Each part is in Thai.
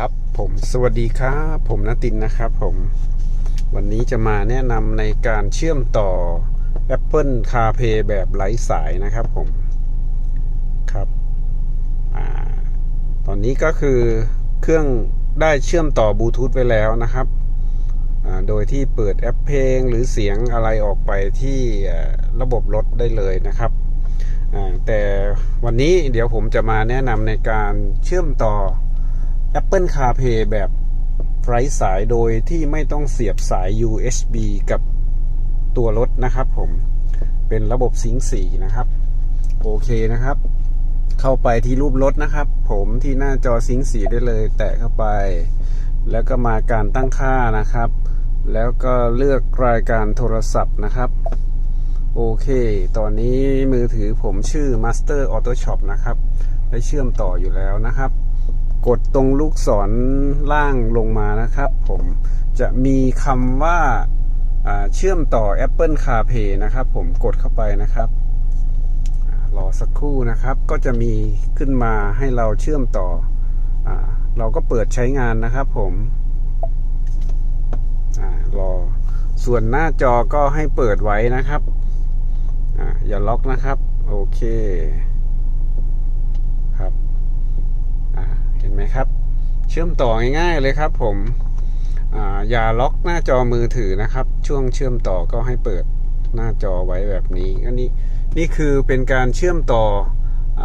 ครับผมสวัสดีครับผมนตินนะครับผมวันนี้จะมาแนะนำในการเชื่อมต่อ Apple CarPlay แบบไร้สายนะครับผมครับอตอนนี้ก็คือเครื่องได้เชื่อมต่อบลูทูธไปแล้วนะครับโดยที่เปิดแอปเพลงหรือเสียงอะไรออกไปที่ระบบรถได้เลยนะครับแต่วันนี้เดี๋ยวผมจะมาแนะนำในการเชื่อมต่อ Apple CarPlay แบบไร้สายโดยที่ไม่ต้องเสียบสาย USB กับตัวรถนะครับผมเป็นระบบซิงค์สีนะครับ โอเคนะครับ เข้าไปที่รูปรถนะครับ ผมที่หน้าจอซิงค์สีได้เลย แตะเข้าไป แล้วก็มาการตั้งค่านะครับ แล้วก็เลือกรายการโทรศัพท์นะครับ โอเค ตอนนี้มือถือผมชื่อ Master Auto Shop นะครับ ได้เชื่อมต่ออยู่แล้วนะครับ กดตรงลูกศรล่างลงมานะครับ ผมจะมีคำว่าเชื่อมต่อ Apple CarPlay นะครับ ผมกดเข้าไปนะครับรอสักครู่นะครับ ก็จะมีขึ้นมาให้เราเชื่อมต่ออเราก็เปิดใช้งานนะครับ ผมรอส่วนหน้าจอก็ให้เปิดไว้นะครับออย่าล็อกนะครับ โอเคครับ อ่า เห็นไหมครับ เชื่อมต่อง่ายๆเลยครับ ผมอย่าล็อกหน้าจอมือถือนะครับ ช่วงเชื่อมต่อก็ให้เปิดหน้าจอไว้แบบนี้อันนี้นี่คือเป็นการเชื่อมต่ออ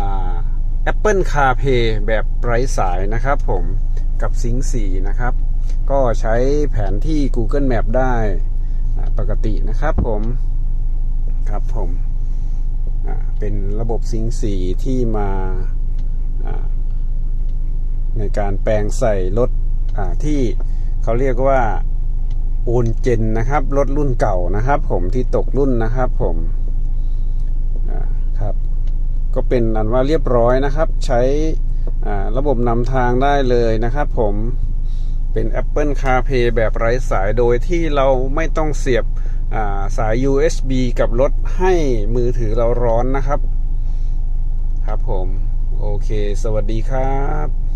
Apple CarPlay แบบไร้สายนะครับ ผมกับซิงสีนะครับ ก็ใช้แผนที่ Google Map ได้ปกตินะครับผมครับผมเป็นระบบซิงสีที่มา การแปลงใส่รถที่เขาเรียกว่าโอนเจนนะครับรถรุ่นเก่านะครับ ผมที่ตกรุ่นนะครับผมครับ ก็เป็นอันว่าเรียบร้อยนะครับ ใช้ระบบนำทางได้เลยนะครับ ผมเป็น Apple CarPlay แบบไร้สายโดยที่เราไม่ต้องเสียบาสาย USB กับรถให้มือถือเราร้อนนะครับ ครับผม โอเค สวัสดีครับ